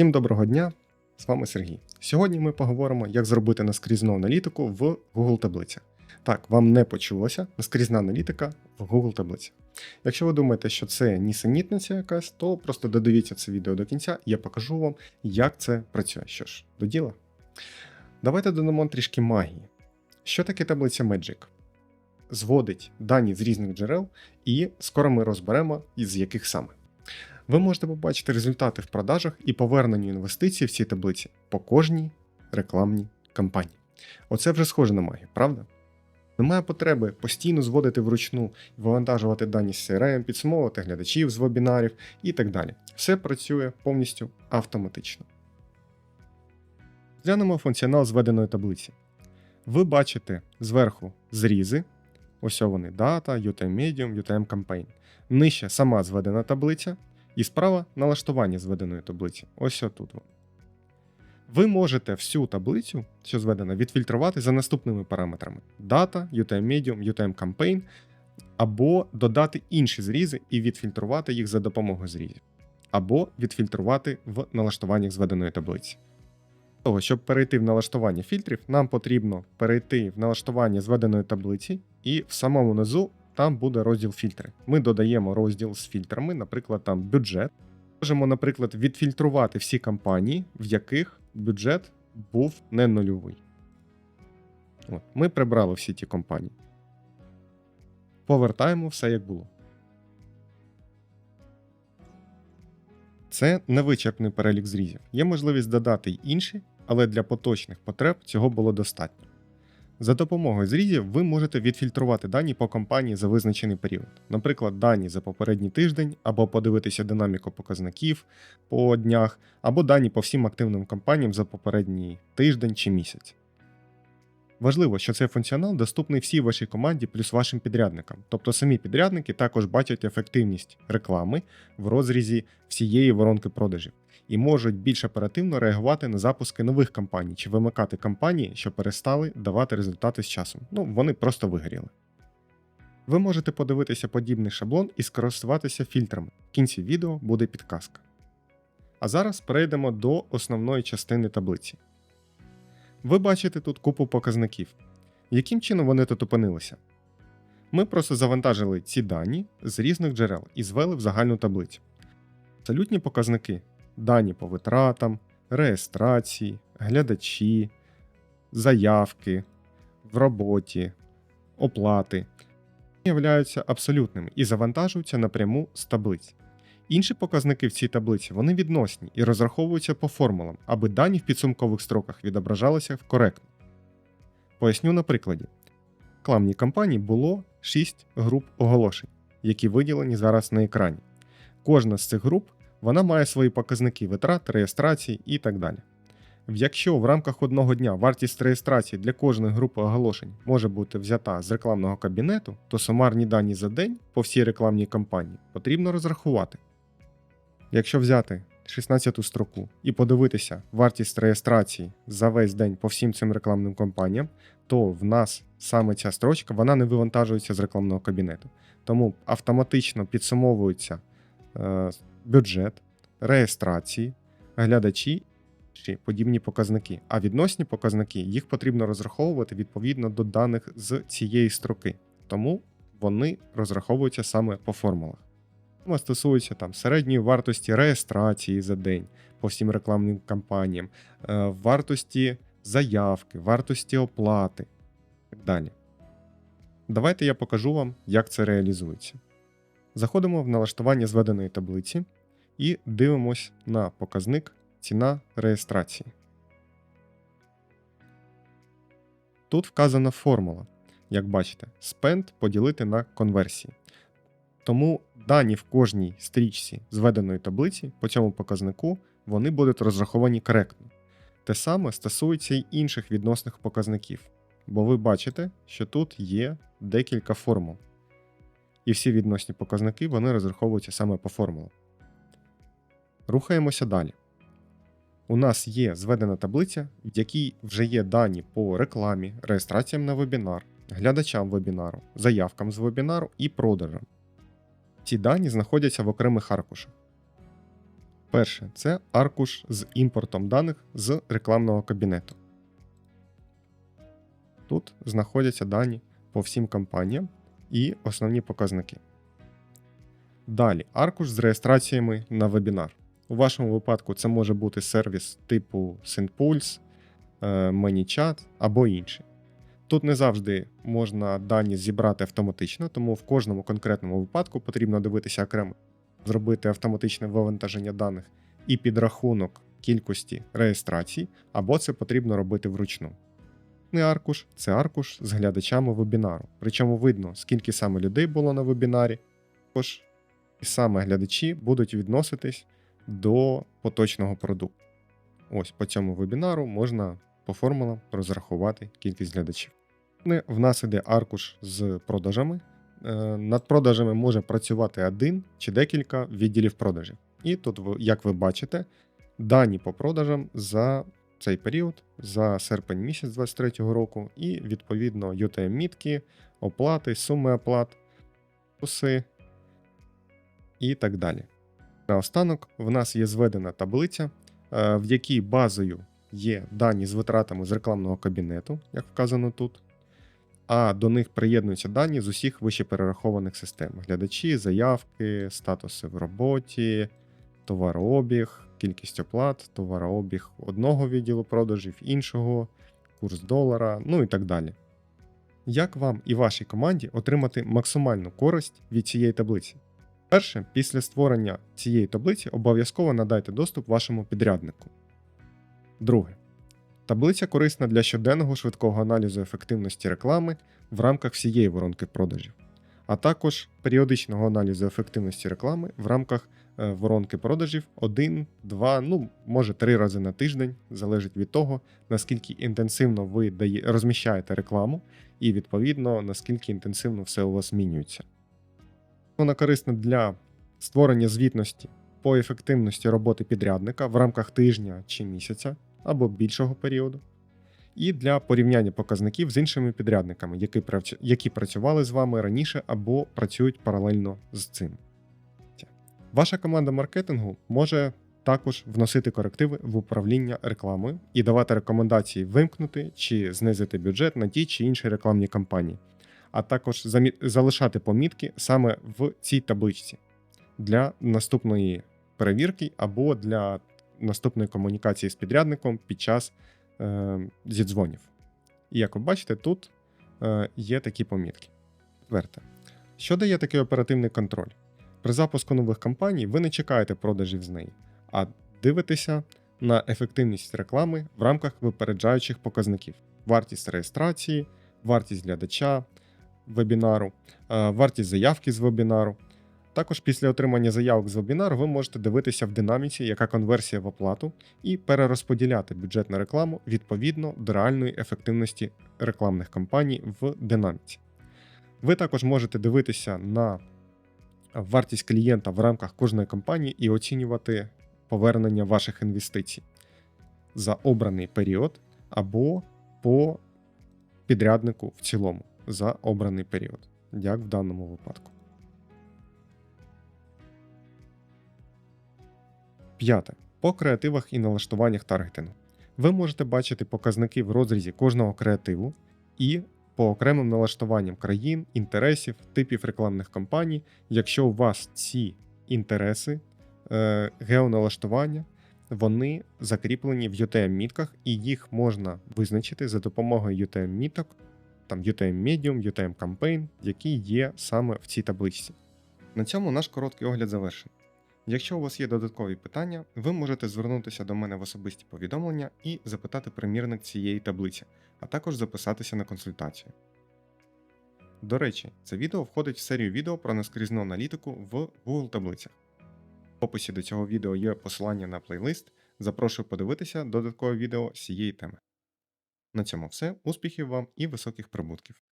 Всім доброго дня! З вами Сергій. Сьогодні ми поговоримо, як зробити наскрізну аналітику в Google таблицях. Так, вам не почулося наскрізна аналітика в Google таблицях. Якщо ви думаєте, що це нісенітниця якась, то просто додивіться це відео до кінця, і я покажу вам, як це працює. Що ж, до діла. Давайте додамо трішки магії. Що таке таблиця Magic? Зводить дані з різних джерел, і скоро ми розберемо, із яких саме. Ви можете побачити результати в продажах і поверненню інвестицій в цій таблиці по кожній рекламній кампанії. Оце вже схоже на магію, правда? Немає потреби постійно зводити вручну, вивантажувати дані з CRM, підсумовувати глядачів з вебінарів і так далі. Все працює повністю автоматично. Глянемо функціонал зведеної таблиці. Ви бачите зверху зрізи, ось вони дата, UTM Medium, UTM Campaign. Нижче сама зведена таблиця, і справа налаштування зведеної таблиці. Ось отут. Ви можете всю таблицю, що зведена, відфільтрувати за наступними параметрами: Data, UTM Medium, UTM Campaign, або додати інші зрізи і відфільтрувати їх за допомогою зрізів, або відфільтрувати в налаштуваннях зведеної таблиці. Для того, щоб перейти в налаштування фільтрів, нам потрібно перейти в налаштування зведеної таблиці, і в самому низу там буде розділ фільтри. Ми додаємо розділ з фільтрами, наприклад, там бюджет. Можемо, наприклад, відфільтрувати всі кампанії, в яких бюджет був не нульовий. От, Ми прибрали всі ті компанії. Повертаємо все як було. Це невичерпний перелік зрізів. Є можливість додати й інші, але для поточних потреб цього було достатньо. За допомогою зрізів ви можете відфільтрувати дані по компанії за визначений період, наприклад, дані за попередній тиждень, або подивитися динаміку показників по днях, або дані по всім активним компаніям за попередній тиждень чи місяць. Важливо, що цей функціонал доступний всій вашій команді плюс вашим підрядникам, тобто самі підрядники також бачать ефективність реклами в розрізі всієї воронки продажів і можуть більш оперативно реагувати на запуски нових кампаній чи вимикати кампанії, що перестали давати результати з часом. Ну, вони просто вигоріли. Ви можете подивитися подібний шаблон і скористуватися фільтрами. В кінці відео буде підказка. А зараз перейдемо до основної частини таблиці. Ви бачите тут купу показників. Яким чином вони тут опинилися? Ми просто завантажили ці дані з різних джерел і звели в загальну таблицю. Абсолютні показники дані по витратам, реєстрації, глядачі, заявки в роботі, оплати являються абсолютними і завантажуються напряму з таблиць. Інші показники в цій таблиці вони відносні і розраховуються по формулам, аби дані в підсумкових строках відображалися коректно. Поясню на прикладі. В рекламній кампанії було 6 груп оголошень, які виділені зараз на екрані. Кожна з цих груп вона має свої показники витрат, реєстрації і так далі. Якщо в рамках одного дня вартість реєстрації для кожної групи оголошень може бути взята з рекламного кабінету, то сумарні дані за день по всій рекламній кампанії потрібно розрахувати. Якщо взяти 16 строку і подивитися вартість реєстрації за весь день по всім цим рекламним кампаніям, то в нас саме ця строчка вона не вивантажується з рекламного кабінету. Тому автоматично підсумовується бюджет, реєстрації, глядачі чи подібні показники. А відносні показники їх потрібно розраховувати відповідно до даних з цієї строки, тому вони розраховуються саме по формулах. Сума стосується там середньої вартості реєстрації за день по всім рекламним кампаніям, е, вартості заявки, вартості оплати і так далі. Давайте я покажу вам, як це реалізується. Заходимо в налаштування зведеної таблиці і дивимось на показник ціна реєстрації. Тут вказана формула, як бачите, spend поділити на конверсії. Тому дані в кожній стрічці зведеної таблиці по цьому показнику вони будуть розраховані коректно. Те саме стосується й інших відносних показників, бо ви бачите, що тут є декілька формул. І всі відносні показники вони розраховуються саме по формулам. Рухаємося далі. У нас є зведена таблиця, в якій вже є дані по рекламі, реєстраціям на вебінар, глядачам вебінару, заявкам з вебінару і продажам. Ці дані знаходяться в окремих аркушах. Перше це аркуш з імпортом даних з рекламного кабінету. Тут знаходяться дані по всім кампаніям і основні показники. Далі аркуш з реєстраціями на вебінар. У вашому випадку це може бути сервіс типу SendPulse, е, ManyChat або інший. Тут не завжди можна дані зібрати автоматично, тому в кожному конкретному випадку потрібно дивитися окремо, зробити автоматичне вивантаження даних і підрахунок кількості реєстрацій, або це потрібно робити вручну. Не аркуш це аркуш з глядачами вебінару. Причому видно, скільки саме людей було на вебінарі, також і саме глядачі будуть відноситись до поточного продукту. Ось по цьому вебінару можна по формулам розрахувати кількість глядачів. В нас іде аркуш з продажами. Е, Над продажами може працювати один чи декілька відділів продажів. І тут, як ви бачите, дані по продажам за цей період, за серпень місяць 2023 року, і відповідно UTM-мітки, оплати, суми оплат, курси і так далі. Наостанок, в нас є зведена таблиця, е, в якій базою є дані з витратами з рекламного кабінету, як вказано тут. А до них приєднуються дані з усіх вище перерахованих систем: глядачі, заявки, статуси в роботі, товарообіг, кількість оплат, товарообіг одного відділу продажів, іншого, курс долара, ну і так далі. Як вам і вашій команді отримати максимальну користь від цієї таблиці? Перше, після створення цієї таблиці обов'язково надайте доступ вашому підряднику. Друге. Таблиця корисна для щоденного швидкого аналізу ефективності реклами в рамках всієї воронки продажів, а також періодичного аналізу ефективності реклами в рамках е, воронки продажів 1, 2, ну може 3 рази на тиждень, залежить від того, наскільки інтенсивно ви дає, розміщаєте рекламу, і відповідно наскільки інтенсивно все у вас змінюється. Вона корисна для створення звітності по ефективності роботи підрядника в рамках тижня чи місяця або більшого періоду, і для порівняння показників з іншими підрядниками, які, які працювали з вами раніше або працюють паралельно з цим. Ваша команда маркетингу може також вносити корективи в управління рекламою і давати рекомендації вимкнути чи знизити бюджет на ті чи інші рекламні кампанії, а також залишати помітки саме в цій табличці для наступної перевірки або для наступної комунікації з підрядником під час е, зідзвонів. І як ви бачите, тут е, є такі помітки. Четверте. Що дає такий оперативний контроль? При запуску нових кампаній ви не чекаєте продажів з неї, а дивитеся на ефективність реклами в рамках випереджаючих показників: вартість реєстрації, вартість глядача вебінару, е, вартість заявки з вебінару. Також після отримання заявок з вебінару ви можете дивитися в динаміці, яка конверсія в оплату, і перерозподіляти бюджет на рекламу відповідно до реальної ефективності рекламних кампаній в динаміці. Ви також можете дивитися на вартість клієнта в рамках кожної кампанії і оцінювати повернення ваших інвестицій за обраний період або по підряднику в цілому за обраний період, як в даному випадку. П'яте. По креативах і налаштуваннях таргетингу. Ви можете бачити показники в розрізі кожного креативу і по окремим налаштуванням країн, інтересів, типів рекламних кампаній, якщо у вас ці інтереси, е, геоналаштування, вони закріплені в UTM-мітках, і їх можна визначити за допомогою UTM-міток, там UTM Medium, UTM Campaign, які є саме в цій табличці. На цьому наш короткий огляд завершений. Якщо у вас є додаткові питання, ви можете звернутися до мене в особисті повідомлення і запитати примірник цієї таблиці, а також записатися на консультацію. До речі, це відео входить в серію відео про наскрізну аналітику в Google таблицях. В описі до цього відео є посилання на плейлист. Запрошую подивитися додаткове відео з цієї теми. На цьому все. Успіхів вам і високих прибутків!